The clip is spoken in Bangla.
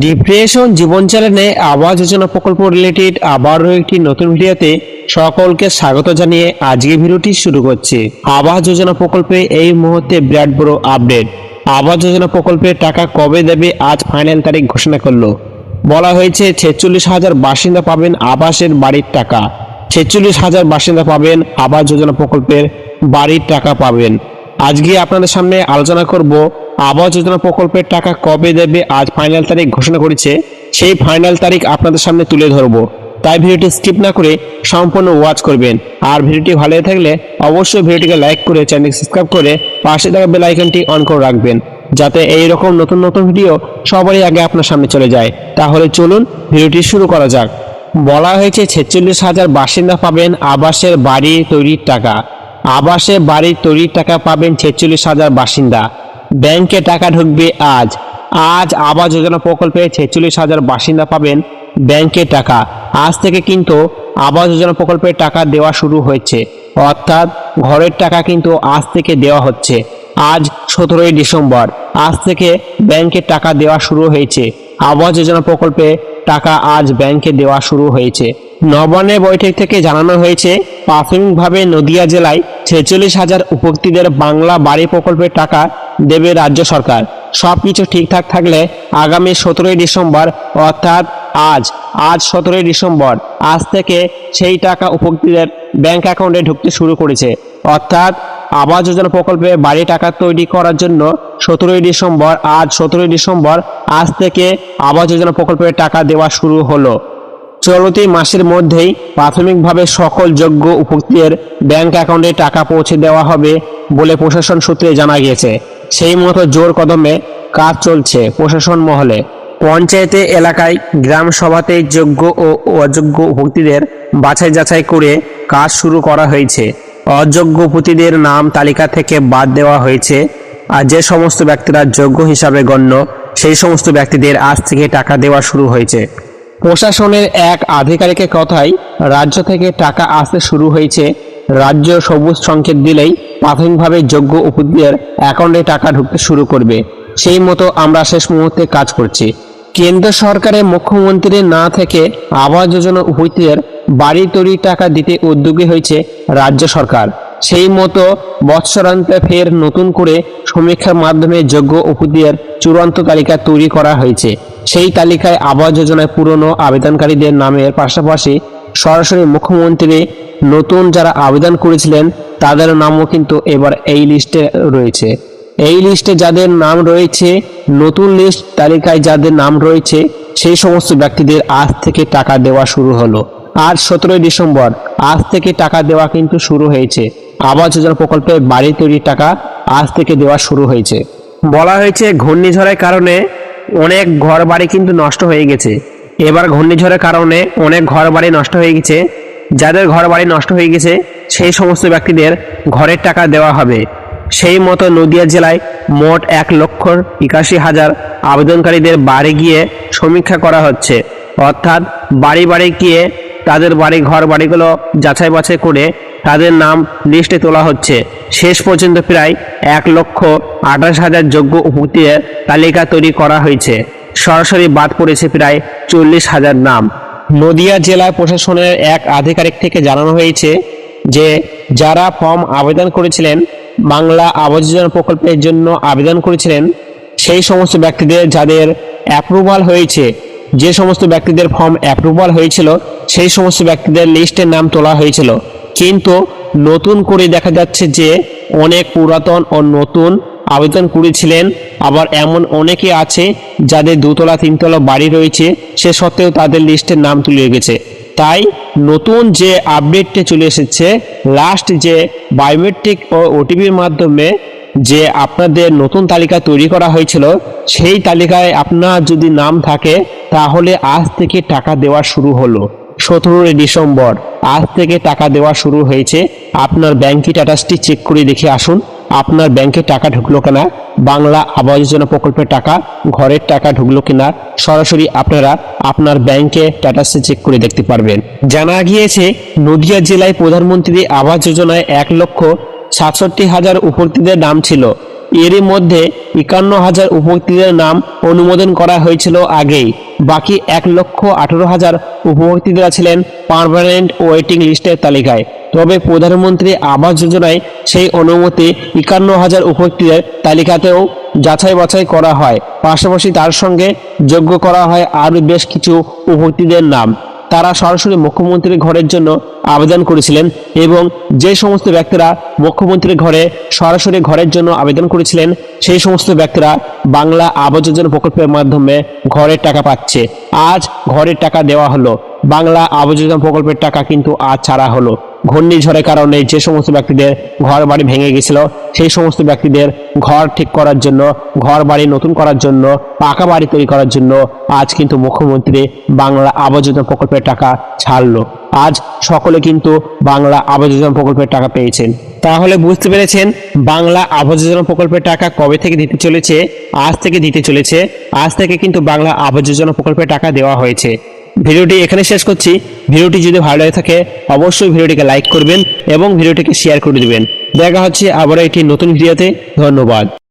ডিপ্রেশন জীবন চ্যানেলে আবাস যোজনা প্রকল্প রিলেটেড আবারও একটি নতুন ভিডিওতে সকলকে স্বাগত জানিয়ে আজকে ভিডিওটি শুরু করছি। আবাস যোজনা প্রকল্পে এই মুহূর্তে বিরাট বড় আপডেট আবাস যোজনা প্রকল্পের টাকা কবে দেবে আজ ফাইনাল তারিখ ঘোষণা করল। বলা হয়েছে ছেচল্লিশ হাজার বাসিন্দা পাবেন আবাসের বাড়ির টাকা। ছেচল্লিশ হাজার বাসিন্দা পাবেন আবাস যোজনা প্রকল্পের বাড়ির টাকা পাবেন। আজকে আপনাদের সামনে আলোচনা করব আবাস যোজনা প্রকল্পের টাকা কবে দেবে আজ ফাইনাল তারিখ ঘোষণা করেছে, সেই ফাইনাল তারিখ আপনাদের সামনে তুলে ধরবো। তাই ভিডিওটি স্কিপ না করে সম্পূর্ণ ওয়াচ করবেন। আর ভিডিওটি ভালো থাকলে অবশ্যই ভিডিওটিকে লাইক করে চ্যানেলটি সাবস্ক্রাইব করে পাশে থাকা বেল আইকনটি অন করে রাখবেন, যাতে এই রকম নতুন নতুন ভিডিও সবারই আগে আপনার সামনে চলে যায়। তাহলে চলুন ভিডিওটি শুরু করা যাক। বলা হয়েছে ছেচল্লিশ হাজার বাসিন্দা পাবেন আবাসের বাড়ি তৈরির টাকা। আবাসে বাড়ির তৈরির টাকা পাবেন ছেচল্লিশ হাজার বাসিন্দা। ব্যাংকে টাকা ঢুকবে আজ। আজ আবাস যোজনা প্রকল্পে ছেচল্লিশ হাজার বাসিন্দা পাবেন ব্যাংকে টাকা। আজ থেকে কিন্তু আবাস যোজনা প্রকল্পে টাকা দেওয়া শুরু হয়েছে। অর্থাৎ ঘরের টাকা কিন্তু আজ থেকে দেওয়া হচ্ছে। আজ সতেরোই ডিসেম্বর। আজ থেকে ব্যাংকে টাকা দেওয়া শুরু হয়েছে। আবাস যোজনা প্রকল্পে টাকা আজ ব্যাংকে দেওয়া শুরু হয়েছে। নবান্নের বৈঠক থেকে জানানো হয়েছে, প্রাথমিকভাবে নদিয়া জেলায় ছেচল্লিশ হাজার উপভোক্তীদের বাংলা বাড়ি প্রকল্পের টাকা দেবে রাজ্য সরকার। সব কিছু ঠিকঠাক থাকলে আগামী সতেরোই ডিসেম্বর, অর্থাৎ আজ আজ সতেরোই ডিসেম্বর, আজ থেকে সেই টাকা উপভোক্তীদের ব্যাংক অ্যাকাউন্টে ঢুকতে শুরু করেছে। অর্থাৎ আবাস যোজনা প্রকল্পে বাড়ি টাকা তৈরি করার জন্য সতেরোই ডিসেম্বর, আজ সতেরোই ডিসেম্বর, আজ থেকে আবাস যোজনা প্রকল্পের টাকা দেওয়া শুরু হলো। চলতি মাসের মধ্যেই প্রাথমিকভাবে সকল যোগ্য উপভোক্তীদের ব্যাংক অ্যাকাউন্টে টাকা পৌঁছে দেওয়া হবে বলে প্রশাসন সূত্রে জানা গিয়েছে। সেই মতো জোর কদমে কাজ চলছে প্রশাসন মহলে। পঞ্চায়েতে এলাকায় গ্রাম সভাতে যোগ্য ও অযোগ্য উপভোক্তীদের বাছাই যাচাই করে কাজ শুরু করা হয়েছে। অযোগ্য উপভোক্তীদের নাম তালিকা থেকে বাদ দেওয়া হয়েছে। আর যে সমস্ত ব্যক্তিরা যোগ্য হিসাবে গণ্য, সেই সমস্ত ব্যক্তিদের আজ থেকে টাকা দেওয়া শুরু হয়েছে। প্রশাসনের এক আধিকারিকের কথায় রাজ্য থেকে টাকা আসতে শুরু হয়েছে। রাজ্য সবুজ সংকেত দিলেই প্রাথমিকভাবে যোগ্য উপদের অ্যাকাউন্টে টাকা ঢুকতে শুরু করবে। সেই মতো আমরা শেষ মুহূর্তে কাজ করছি। কেন্দ্র সরকারের মুখ্যমন্ত্রীর না থেকে আবাস যোজনা উপদের বাড়ি তৈরির টাকা দিতে উদ্যোগী হয়েছে রাজ্য সরকার। সেই মতো বৎসরান্তে ফের নতুন করে সমীক্ষার মাধ্যমে যোগ্য উপদের চূড়ান্ত তালিকা তৈরি করা হয়েছে। সেই তালিকায় আবাস যোজনায় পুরনো আবেদনকারীদের নামের পাশাপাশি সরাসরি মুখ্যমন্ত্রী নতুন যারা আবেদন করেছিলেন, তাদের নামও কিন্তু এবার এই লিস্টে রয়েছে। এই লিস্টে যাদের নাম রয়েছে, নতুন লিস্ট তালিকায় যাদের নাম রয়েছে, সেই সমস্ত ব্যক্তিদের আজ থেকে টাকা দেওয়া শুরু হলো। আজ সতেরোই ডিসেম্বর। আজ থেকে টাকা দেওয়া কিন্তু শুরু হয়েছে। আবাস যোজনা প্রকল্পে বাড়ি তৈরির টাকা আজ থেকে দেওয়া শুরু হয়েছে। বলা হয়েছে ঘূর্ণিঝড়ের কারণে অনেক ঘর বাড়ি কিন্তু নষ্ট হয়ে গেছে। এবার ঘূর্ণিঝড়ের কারণে অনেক ঘর বাড়ি নষ্ট হয়ে গেছে। যাদের ঘর বাড়ি নষ্ট হয়ে গেছে, সেই সমস্ত ব্যক্তিদের ঘরের টাকা দেওয়া হবে। সেই মতো নদিয়া জেলায় মোট এক লক্ষ একাশি হাজার আবেদনকারীদের বাড়ি গিয়ে সমীক্ষা করা হচ্ছে। অর্থাৎ বাড়ি বাড়ি গিয়ে তাদের বাড়ি, ঘর বাড়িগুলো যাচাই বাছাই করে তাদের নাম লিস্টে তোলা হচ্ছে। শেষ পর্যন্ত প্রায় এক লক্ষ আঠাশ হাজার যোগ্য উপভোক্তীদের তালিকা তৈরি করা হয়েছে। সরাসরি বাদ পড়েছে প্রায় চল্লিশ হাজার নাম। নদিয়া জেলা প্রশাসনের এক আধিকারিক থেকে জানানো হয়েছে যে, যারা ফর্ম আবেদন করেছিলেন, বাংলা আবাস যোজনা প্রকল্পের জন্য আবেদন করেছিলেন, সেই সমস্ত ব্যক্তিদের যাদের অ্যাপ্রুভাল হয়েছে যে সমস্ত ব্যক্তিদের ফর্ম অ্যাপ্রুভাল হয়েছিল, সেই সমস্ত ব্যক্তিদের লিস্টের নাম তোলা হয়েছিল। কিন্তু নতুন করে দেখা যাচ্ছে যে অনেক পুরাতন ও নতুন আবেদন করেছিলেন। আবার এমন অনেকে আছে যাদের দুতলা, তিনতলা বাড়ি রয়েছে, সে সত্ত্বেও তাদের লিস্টের নাম তুলে গেছে তাই নতুন যে আপডেটটা চলে এসেছে লাস্ট যে বায়োমেট্রিক ও ওটিপির মাধ্যমে যে আপনাদের নতুন তালিকা তৈরি করা হয়েছিল, সেই তালিকায় আপনার যদি নাম থাকে তাহলে আজ থেকে টাকা দেওয়া শুরু হলো। সতেরোই ডিসেম্বর, আজ থেকে টাকা দেওয়া শুরু হয়েছে। আপনার ব্যাংকি স্ট্যাটাসটি চেক করে দেখে আসুন। আপনার ব্যাংকে টাকা ঢুকলো কিনা? বাংলা আবাস যোজনা প্রকল্পের টাকা, ঘরের টাকা ঢুকলো কিনা? সরাসরি আপনারা আপনার ব্যাংকে স্ট্যাটাসে চেক করে দেখতে পারবেন। জানা গিয়েছে, নদিয়া জেলায় প্রধানমন্ত্রী আবাস যোজনায় এক লক্ষ সাতষট্টি হাজার উপভোক্তীদের নাম ছিল। এরই মধ্যে একান্ন হাজার উপভোক্তাদের নাম অনুমোদন করা হয়েছিল আগেই। বাকি এক লক্ষ আঠারো হাজার উপভোক্তারা ছিলেন পারমানেন্ট ওয়েটিং লিস্টের তালিকায়। তবে প্রধানমন্ত্রী আবাস যোজনায় সেই অনুমতি একান্ন হাজার উপভোক্তাদের তালিকাতেও যাচাই বাছাই করা হয়। পাশাপাশি তার সঙ্গে যোগ্য করা হয় আরও বেশ কিছু উপভোক্তাদের নাম। তারা সরাসরি মুখ্যমন্ত্রীর ঘরের জন্য আবেদন করেছিলেন এবং যে সমস্ত ব্যক্তিরা মুখ্যমন্ত্রীর ঘরে সরাসরি ঘরের জন্য আবেদন করেছিলেন, সেই সমস্ত ব্যক্তিরা বাংলা আবাস যোজনা প্রকল্পের মাধ্যমে ঘরের টাকা পাচ্ছে। আজ ঘরের টাকা দেওয়া হলো। বাংলা আবাস যোজনা প্রকল্পের টাকা কিন্তু আজ ছাড়া হলো। ঘূর্ণিঝড়ের কারণে যে সমস্ত ব্যক্তিদের ঘর বাড়ি ভেঙে গেছিল, সেই সমস্ত ব্যক্তিদের ঘর ঠিক করার জন্য ঘর বাড়ি নতুন করার জন্য, পাকা বাড়ি তৈরি করার জন্য আজ কিন্তু মুখ্যমন্ত্রী বাংলা আবাস যোজনা প্রকল্পের টাকা ছাড়লো। আজ সকলে কিন্তু বাংলা আবাস যোজনা প্রকল্পের টাকা পেয়েছেন। তাহলে বুঝতে পেরেছেন বাংলা আবাস যোজনা প্রকল্পের টাকা কবে থেকে দিতে চলেছে? আজ থেকে দিতে চলেছে। আজ থেকে কিন্তু বাংলা আবাস যোজনা প্রকল্পের টাকা দেওয়া হয়েছে। ভিডিওটি এখানে শেষ করছি। ভিডিওটি যদি ভালো লাগে থাকে, অবশ্যই ভিডিওটিকে লাইক করবেন এবং ভিডিওটিকে শেয়ার করে দেবেন। দেখা হচ্ছে আবার একটি নতুন ভিডিওতে। ধন্যবাদ।